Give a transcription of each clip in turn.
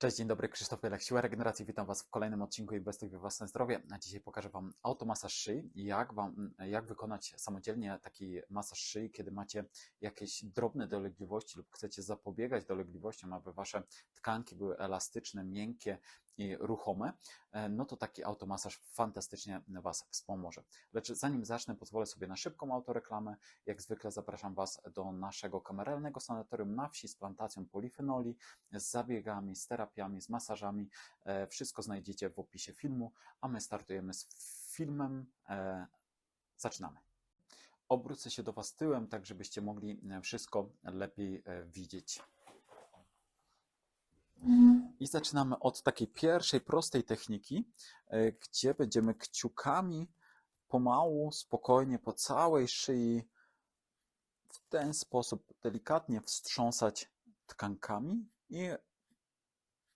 Cześć, dzień dobry, Krzysztof Pielek, Siła Regeneracji. Witam Was w kolejnym odcinku Inwestuj we własne zdrowie. Dzisiaj pokażę Wam automasaż szyi, jak, wam, jak wykonać samodzielnie taki masaż szyi, kiedy macie jakieś drobne dolegliwości lub chcecie zapobiegać dolegliwościom, aby Wasze tkanki były elastyczne, miękkie i ruchome, e, no to taki automasaż fantastycznie Was wspomoże. Lecz zanim zacznę, pozwolę sobie na szybką autoreklamę. Jak zwykle zapraszam Was do naszego kameralnego sanatorium na wsi z plantacją polifenoli, z zabiegami, z terapiami, z masażami. E, wszystko znajdziecie w opisie filmu, a my startujemy z filmem. E, zaczynamy. Obrócę się do Was tyłem, tak żebyście mogli wszystko lepiej widzieć. I zaczynamy od takiej pierwszej, prostej techniki, e, gdzie będziemy kciukami pomału, spokojnie po całej szyi w ten sposób delikatnie wstrząsać tkankami i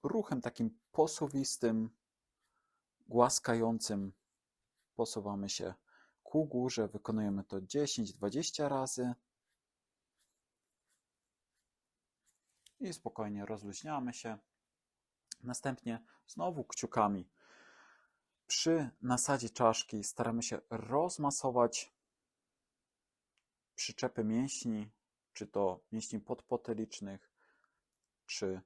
ruchem takim posuwistym, głaskającym posuwamy się ku górze. Wykonujemy to 10-20 razy. I spokojnie rozluźniamy się. Następnie znowu kciukami przy nasadzie czaszki staramy się rozmasować przyczepy mięśni, czy to mięśni podpotylicznych, czy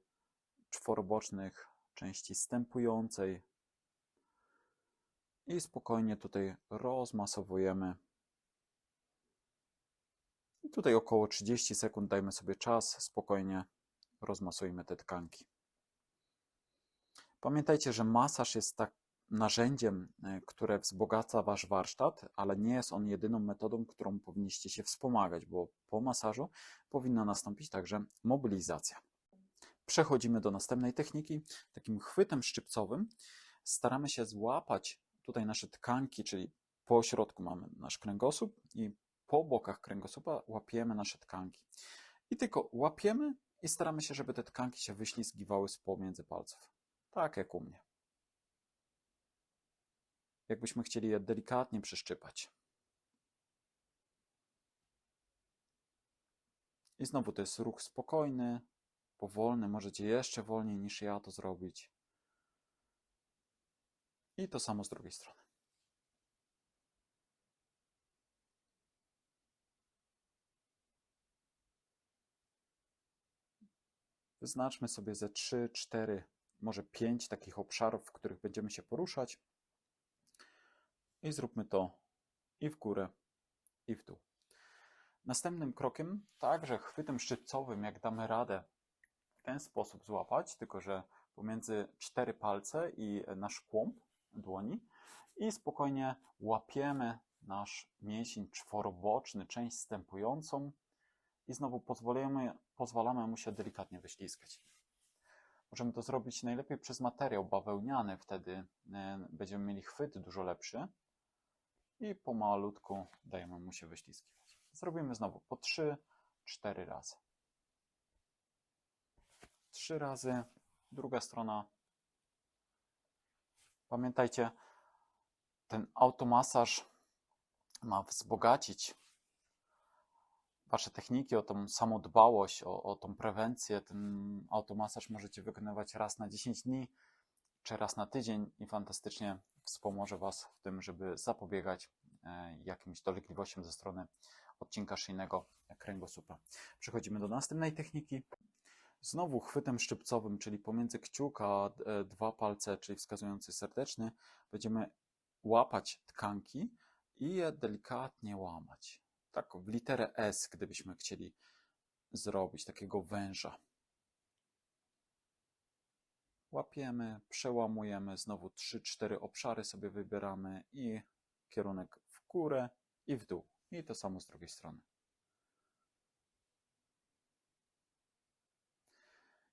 czworobocznych części stępującej. I spokojnie tutaj rozmasowujemy. I tutaj około 30 sekund dajmy sobie czas, spokojnie rozmasujmy te tkanki. Pamiętajcie, że masaż jest tak narzędziem, e, które wzbogaca wasz warsztat, ale nie jest on jedyną metodą, którą powinniście się wspomagać, bo po masażu powinna nastąpić także mobilizacja. Przechodzimy do następnej techniki. Takim chwytem szczypcowym staramy się złapać tutaj nasze tkanki, czyli po środku mamy nasz kręgosłup i po bokach kręgosłupa łapiemy nasze tkanki. I tylko łapiemy i staramy się, żeby te tkanki się wyślizgiwały z pomiędzy palców. Tak jak u mnie. Jakbyśmy chcieli je delikatnie przyszczypać. I znowu to jest ruch spokojny, powolny. Możecie jeszcze wolniej niż ja to zrobić. I to samo z drugiej strony. Wyznaczmy sobie ze 3, 4 może pięć takich obszarów, w których będziemy się poruszać. I zróbmy to i w górę, i w dół. Następnym krokiem, także chwytem szczypcowym, jak damy radę w ten sposób złapać, tylko że pomiędzy cztery palce i nasz kłąb dłoni i spokojnie łapiemy nasz mięsień czworoboczny, część stępującą i znowu pozwalamy mu się delikatnie wyślizgać. Możemy to zrobić najlepiej przez materiał bawełniany, wtedy e, będziemy mieli chwyt dużo lepszy i pomalutku dajemy mu się wyślizgiwać. Zrobimy znowu po 3-4 razy. 3 razy, druga strona. Pamiętajcie, ten automasaż ma wzbogacić Wasze techniki, o tą samodbałość, o, o tą prewencję, ten automasaż możecie wykonywać raz na 10 dni czy raz na tydzień i fantastycznie wspomoże Was w tym, żeby zapobiegać e, jakimś dolegliwościom ze strony odcinka szyjnego kręgosłupa. Przechodzimy do następnej techniki. Znowu chwytem szczypcowym, czyli pomiędzy kciuka e, dwa palce, czyli wskazujący serdeczny, będziemy łapać tkanki i je delikatnie łamać tak w literę S, gdybyśmy chcieli zrobić takiego węża. Łapiemy, przełamujemy, znowu 3-4 obszary sobie wybieramy i kierunek w górę i w dół. I to samo z drugiej strony.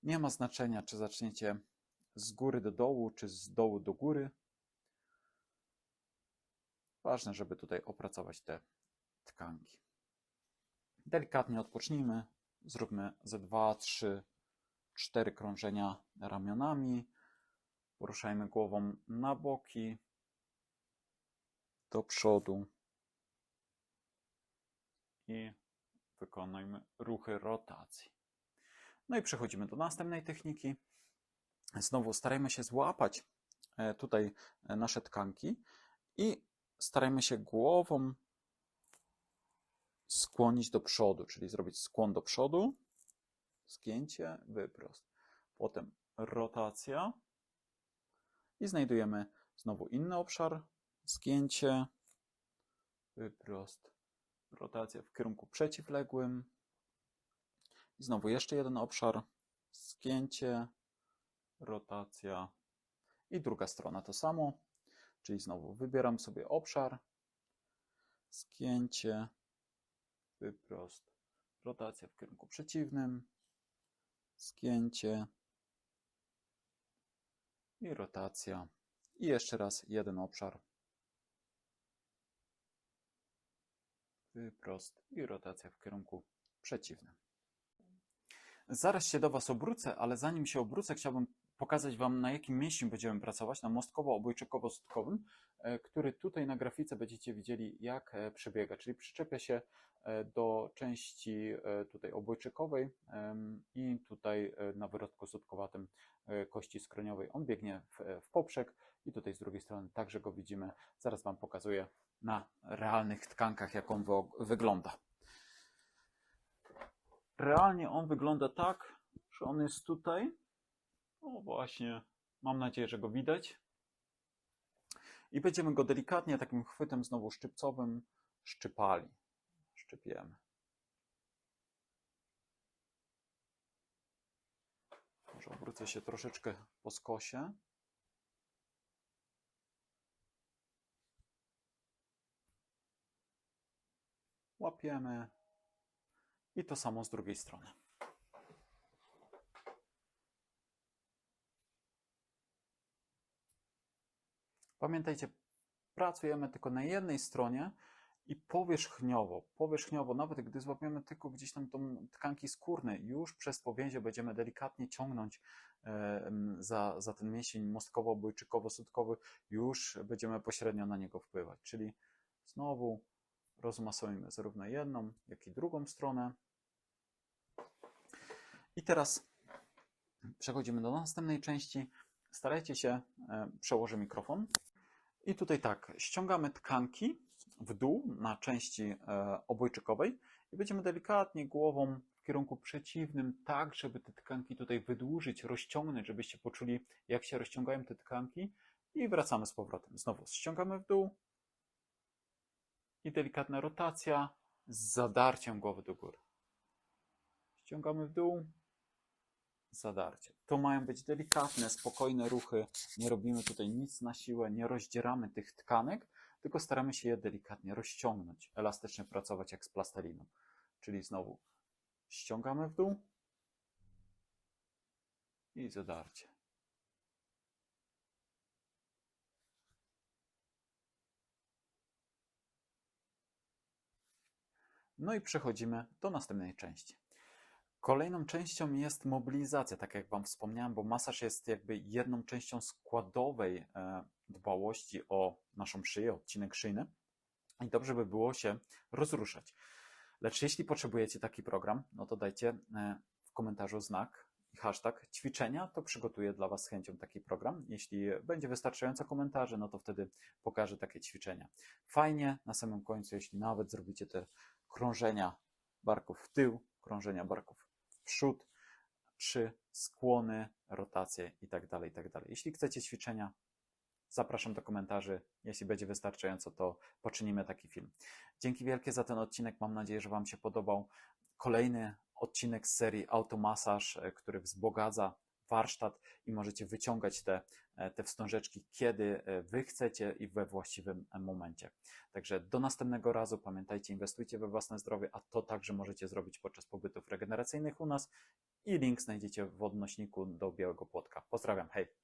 Nie ma znaczenia, czy zaczniecie z góry do dołu, czy z dołu do góry. Ważne, żeby tutaj opracować te tkanki. Delikatnie odpocznijmy, zróbmy ze 2, 3, 4 krążenia ramionami. Poruszajmy głową na boki, do przodu i wykonujmy ruchy rotacji. No i przechodzimy do następnej techniki. Znowu starajmy się złapać e, tutaj e, nasze tkanki i starajmy się głową skłonić do przodu, czyli zrobić skłon do przodu, zgięcie, wyprost. Potem rotacja i znajdujemy znowu inny obszar, zgięcie, wyprost, rotacja w kierunku przeciwległym i znowu jeszcze jeden obszar, zgięcie, rotacja i druga strona to samo, czyli znowu wybieram sobie obszar, zgięcie, wyprost, rotacja w kierunku przeciwnym, zgięcie i rotacja. I jeszcze raz jeden obszar. Wyprost i rotacja w kierunku przeciwnym. Zaraz się do Was obrócę, ale zanim się obrócę, chciałbym pokazać Wam, na jakim mięśniu będziemy pracować, na mostkowo-obojczykowo-sutkowym, e, który tutaj na grafice będziecie widzieli, jak e, przebiega. Czyli przyczepia się e, do części tutaj obojczykowej i tutaj na wyrodku sutkowatym kości skroniowej. On biegnie w, w poprzek i tutaj z drugiej strony także go widzimy. Zaraz Wam pokazuję na realnych tkankach, jak on wygląda. Realnie on wygląda tak, że on jest tutaj o właśnie, mam nadzieję, że go widać. I będziemy go delikatnie takim chwytem znowu szczypcowym szczypali. Szczypiemy. Może obrócę się troszeczkę po skosie. Łapiemy. I to samo z drugiej strony. Pamiętajcie, pracujemy tylko na jednej stronie i powierzchniowo, powierzchniowo, nawet gdy złapiemy tylko gdzieś tam tą tkanki skórne, już przez powięzie będziemy delikatnie ciągnąć za, za ten mięsień mostkowo-bojczykowo-sutkowy, już będziemy pośrednio na niego wpływać. Czyli znowu rozmasujmy zarówno jedną, jak i drugą stronę. I teraz przechodzimy do następnej części. Starajcie się, e, przełożę mikrofon, i tutaj tak, ściągamy tkanki w dół na części e, obojczykowej i będziemy delikatnie głową w kierunku przeciwnym, tak żeby te tkanki tutaj wydłużyć, rozciągnąć, żebyście poczuli jak się rozciągają te tkanki i wracamy z powrotem. Znowu ściągamy w dół i delikatna rotacja z zadarciem głowy do góry. Ściągamy w dół, zadarcie. To mają być delikatne, spokojne ruchy. Nie robimy tutaj nic na siłę, nie rozdzieramy tych tkanek, tylko staramy się je delikatnie rozciągnąć, elastycznie pracować jak z plasteliną. Czyli znowu ściągamy w dół i zadarcie. No i przechodzimy do następnej części. Kolejną częścią jest mobilizacja, tak jak Wam wspomniałem, bo masaż jest jakby jedną częścią składowej e, dbałości o naszą szyję, odcinek szyjny i dobrze by było się rozruszać. Lecz jeśli potrzebujecie taki program, no to dajcie e, w komentarzu znak i hashtag ćwiczenia, to przygotuję dla Was z chęcią taki program. Jeśli będzie wystarczająco komentarzy, no to wtedy pokażę takie ćwiczenia. Fajnie na samym końcu, jeśli nawet zrobicie te krążenia barków w tył, krążenia barków przód, trzy skłony, rotacje itd., tak itd. Tak Jeśli chcecie ćwiczenia, zapraszam do komentarzy. Jeśli będzie wystarczająco, to poczynimy taki film. Dzięki wielkie za ten odcinek. Mam nadzieję, że Wam się podobał. Kolejny odcinek z serii Automasaż, e, który wzbogaca warsztat i możecie wyciągać te, e, te wstążeczki, kiedy e, Wy chcecie i we właściwym momencie. Także do następnego razu pamiętajcie, inwestujcie we własne zdrowie, a to także możecie zrobić podczas pobytów regeneracyjnych u nas i link znajdziecie w odnośniku do Białego Płotka. Pozdrawiam, hej!